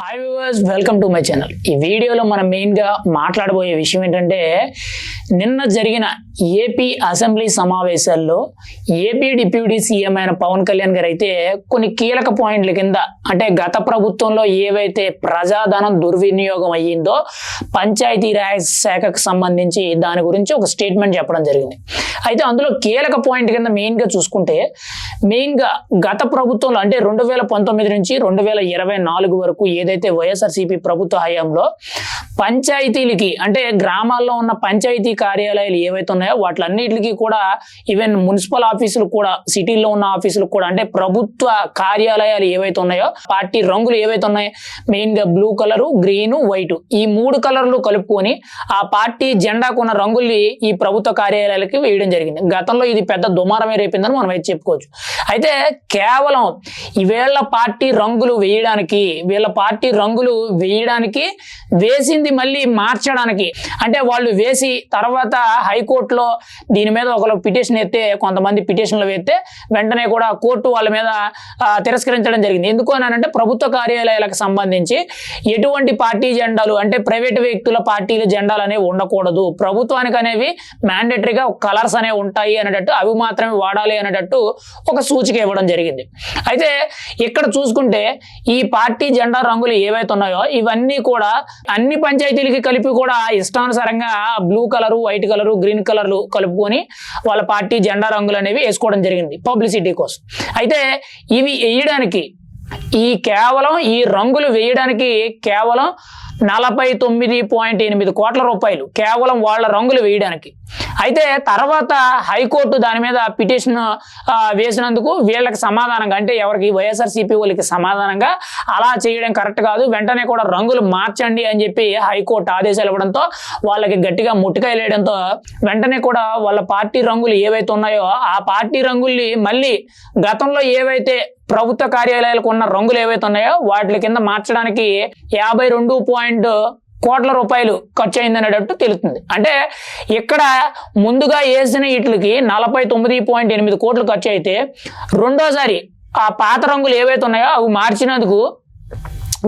Hi viewers welcome to my channel ఈ వీడియోలో మనం మెయిన్గా మాట్లాడబోయే విషయం ఏంటంటే నిన్న జరిగిన ఏపీ అసెంబ్లీ సమావేశాల్లో ఏపీ డిప్యూటీ సీఎం అయిన పవన్ కళ్యాణ్ గారు అయితే కొన్ని కీలక పాయింట్ల కింద అంటే గత ప్రభుత్వంలో ఏవైతే ప్రజాధనం దుర్వినియోగం అయ్యిందో పంచాయతీరాజ్ శాఖకు సంబంధించి దాని గురించి ఒక స్టేట్మెంట్ చెప్పడం జరిగింది. అయితే అందులో కీలక పాయింట్ కింద మెయిన్గా చూసుకుంటే మెయిన్గా గత ప్రభుత్వంలో అంటే రెండు వేల పంతొమ్మిది నుంచి రెండు వేల ఇరవై నాలుగు వరకు ఏదైతే వైఎస్ఆర్సీపీ ప్రభుత్వ హయాంలో పంచాయతీలకి అంటే గ్రామాల్లో ఉన్న పంచాయతీ కార్యాలయాలు ఏవైతే ఉన్నాయో వాటిలన్నిటికీ కూడా ఈవెన్ మున్సిపల్ ఆఫీసులు కూడా సిటీల్లో ఉన్న ఆఫీసులు కూడా అంటే ప్రభుత్వ కార్యాలయాలు ఏవైతే ఉన్నాయో పార్టీ రంగులు ఏవైతే ఉన్నాయో మెయిన్గా బ్లూ కలరు గ్రీను వైట్ ఈ మూడు కలర్లు కలుపుకొని ఆ పార్టీ జెండాకు ఉన్న రంగుల్ని ఈ ప్రభుత్వ కార్యాలయాలకి వేయడం జరిగింది. గతంలో ఇది పెద్ద దుమారమే రేపిందని మనం అయితే చెప్పుకోవచ్చు. అయితే కేవలం వీళ్ళ పార్టీ రంగులు వేయడానికి వీళ్ళ పార్టీ రంగులు వేయడానికి వేసింది మళ్ళీ మార్చడానికి. అంటే వాళ్ళు వేసి తర్వాత హైకోర్టులో దీని మీద ఒకరు పిటిషన్ ఎత్తే కొంతమంది పిటిషన్లు వేస్తే వెంటనే కూడా కోర్టు వాళ్ళ మీద తిరస్కరించడం జరిగింది. ఎందుకు అని అంటే ప్రభుత్వ కార్యాలయాలకు సంబంధించి ఎటువంటి పార్టీ జెండాలు అంటే ప్రైవేట్ వ్యక్తుల పార్టీల జెండాలు అనేవి ఉండకూడదు. ప్రభుత్వానికి అనేవి మ్యాండేటరీగా కలర్స్ అనేవి ఉంటాయి అనేటట్టు అవి మాత్రమే వాడాలి అనేటట్టు ఒక సూచిక ఇవ్వడం జరిగింది. అయితే ఇక్కడ చూసుకుంటే ఈ పార్టీ జెండా రంగులు ఏవైతే ఉన్నాయో ఇవన్నీ కూడా అన్ని పంచాయతీలకి కలిపి కూడా ఇష్టానుసారంగా blue colour white colour green కలర్లు కలుపుకొని వాళ్ళ పార్టీ జెండా రంగులు అనేవి వేసుకోవడం జరిగింది పబ్లిసిటీ కోసం. అయితే ఇవి వేయడానికి ఈ కేవలం ఈ రంగులు వేయడానికి కేవలం నలభై తొమ్మిది పాయింట్ ఎనిమిది కోట్ల రూపాయలు కేవలం వాళ్ళ రంగులు వేయడానికి. అయితే తర్వాత హైకోర్టు దాని మీద పిటిషన్ వేసినందుకు వీళ్ళకి సమాధానంగా అంటే ఎవరికి వైఎస్ఆర్సీపీ వాళ్ళకి సమాధానంగా అలా చేయడం కరెక్ట్ కాదు. వెంటనే కూడా రంగులు మార్చండి అని చెప్పి హైకోర్టు ఆదేశాలు ఇవ్వడంతో వాళ్ళకి గట్టిగా ముట్టుకాయలేయడంతో వెంటనే కూడా వాళ్ళ పార్టీ రంగులు ఏవైతే ఉన్నాయో ఆ పార్టీ రంగుల్ని మళ్ళీ గతంలో ఏవైతే ప్రభుత్వ కార్యాలయాలకు ఉన్న రంగులు ఏవైతే ఉన్నాయో వాటి కింద మార్చడానికి యాభై రెండు పాయింట్ కోట్ల రూపాయలు ఖర్చు అయిందనేటట్టు తెలుస్తుంది. అంటే ఇక్కడ ముందుగా వేసిన వీటికి నలభై తొమ్మిది పాయింట్ ఎనిమిది కోట్లు ఖర్చు అయితే రెండోసారి ఆ పాత రంగులు ఏవైతే ఉన్నాయో అవి మార్చినందుకు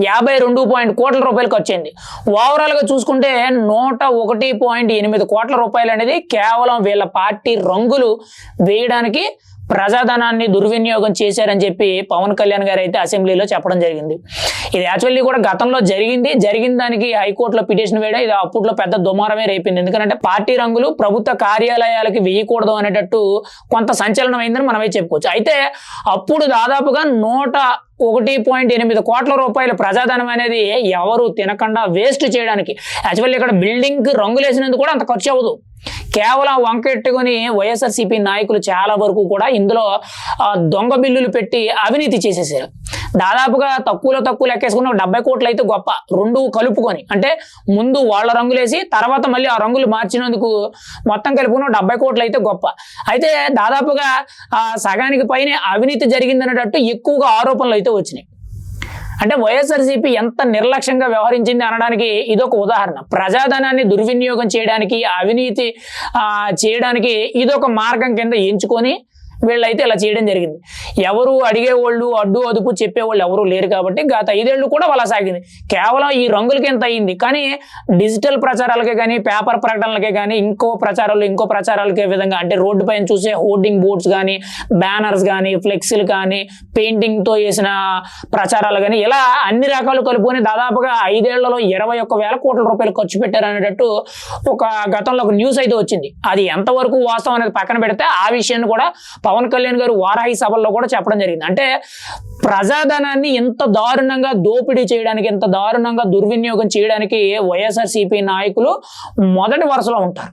యాభై రెండు పాయింట్ కోట్ల రూపాయలు ఖర్చు అయింది ఓవరాల్గా చూసుకుంటే నూట ఒకటి పాయింట్ ఎనిమిది కోట్ల రూపాయలు అనేది కేవలం వీళ్ళ పార్టీ రంగులు వేయడానికి ప్రజాధనాన్ని దుర్వినియోగం చేశారని చెప్పి పవన్ కళ్యాణ్ గారు అయితే అసెంబ్లీలో చెప్పడం జరిగింది. ఇది యాక్చువల్లీ కూడా గతంలో జరిగింది. జరిగిన దానికి హైకోర్టులో పిటిషన్ వేయడం ఇది అప్పట్లో పెద్ద దుమారమే రేపింది. ఎందుకంటే పార్టీ రంగులు ప్రభుత్వ కార్యాలయాలకి వేయకూడదు అనేటట్టు కొంత సంచలనం అయిందని మనమే చెప్పుకోవచ్చు. అయితే అప్పుడు దాదాపుగా నూట ఒకటి పాయింట్ ఎనిమిది కోట్ల రూపాయల ప్రజాధనం అనేది ఎవరు తినకుండా వేస్ట్ చేయడానికి యాక్చువల్లీ ఇక్కడ బిల్డింగ్ రంగులు వేసినందుకు కూడా అంత ఖర్చు అవ్వదు. కేవలం వంకెట్టుకుని వైఎస్ఆర్సీపీ నాయకులు చాలా వరకు కూడా ఇందులో దొంగ బిల్లులు పెట్టి అవినీతి చేసేసారు. దాదాపుగా తక్కువలో తక్కువ లెక్కేసుకున్న. డెబ్బై కోట్లు అయితే గొప్ప. రెండు కలుపుకొని అంటే ముందు వాళ్ళ రంగులేసి తర్వాత మళ్ళీ ఆ రంగులు మార్చినందుకు మొత్తం కలుపుకున్న. డెబ్బై కోట్లు అయితే గొప్ప. అయితే దాదాపుగా ఆ, సగానికి పైనే అవినీతి జరిగిందనేటట్టు ఎక్కువగా ఆరోపణలు అయితే వచ్చినాయి. అంటే వైఎస్ఆర్సీపీ ఎంత నిర్లక్ష్యంగా వ్యవహరించింది అనడానికి ఇదొక ఉదాహరణ. ప్రజాధనాన్ని దుర్వినియోగం చేయడానికి అవినీతి ఆ, చేయడానికి ఇదొక మార్గం కింద ఎంచుకొని వీళ్ళైతే ఇలా చేయడం జరిగింది. ఎవరు అడిగేవాళ్ళు అడ్డు అదుపు చెప్పేవాళ్ళు ఎవరు లేరు కాబట్టి గత ఐదేళ్ళు కూడా అలా సాగింది. కేవలం ఈ రంగులకి ఎంత అయింది. కానీ డిజిటల్ ప్రచారాలకే కానీ పేపర్ ప్రకటనలకే కానీ ఇంకో ప్రచారాలు ఇంకో ప్రచారాలకే విధంగా అంటే రోడ్డు పైన చూసే హోర్డింగ్ బోర్డ్స్ కానీ బ్యానర్స్ కానీ ఫ్లెక్సీలు కానీ పెయింటింగ్తో చేసిన ప్రచారాలు కానీ ఇలా అన్ని రకాలు కలుపుకొని దాదాపుగా ఐదేళ్ళలో ఇరవై ఒక్క వేల కోట్ల రూపాయలు ఖర్చు పెట్టారు అనేటట్టు ఒక గతంలో ఒక న్యూస్ అయితే వచ్చింది. అది ఎంతవరకు వాస్తవం అనేది పక్కన పెడితే ఆ విషయాన్ని కూడా పవన్ కళ్యాణ్ గారు వారాహి సభల్లో కూడా చెప్పడం జరిగింది. అంటే ప్రజాధనాన్ని ఎంత దారుణంగా దోపిడీ చేయడానికి ఎంత దారుణంగా దుర్వినియోగం చేయడానికి వైఎస్ఆర్సీపీ నాయకులు మొదటి వరుసలో ఉంటారు.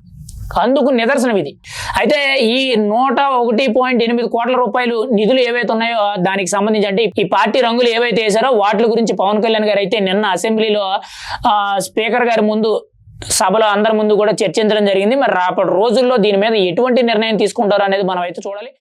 అందుకు నిదర్శనం ఇది. అయితే ఈ నూట ఒకటి పాయింట్ ఎనిమిది కోట్ల రూపాయలు నిధులు ఏవైతే ఉన్నాయో దానికి సంబంధించి అంటే ఈ పార్టీ రంగులు ఏవైతే వేశారో వాటి గురించి పవన్ కళ్యాణ్ గారు అయితే నిన్న అసెంబ్లీలో స్పీకర్ గారి ముందు సభలో అందరి ముందు కూడా చర్చించడం జరిగింది. మరి రాపటి రోజుల్లో దీని మీద ఎటువంటి నిర్ణయం తీసుకుంటారు అనేది మనం అయితే చూడాలి.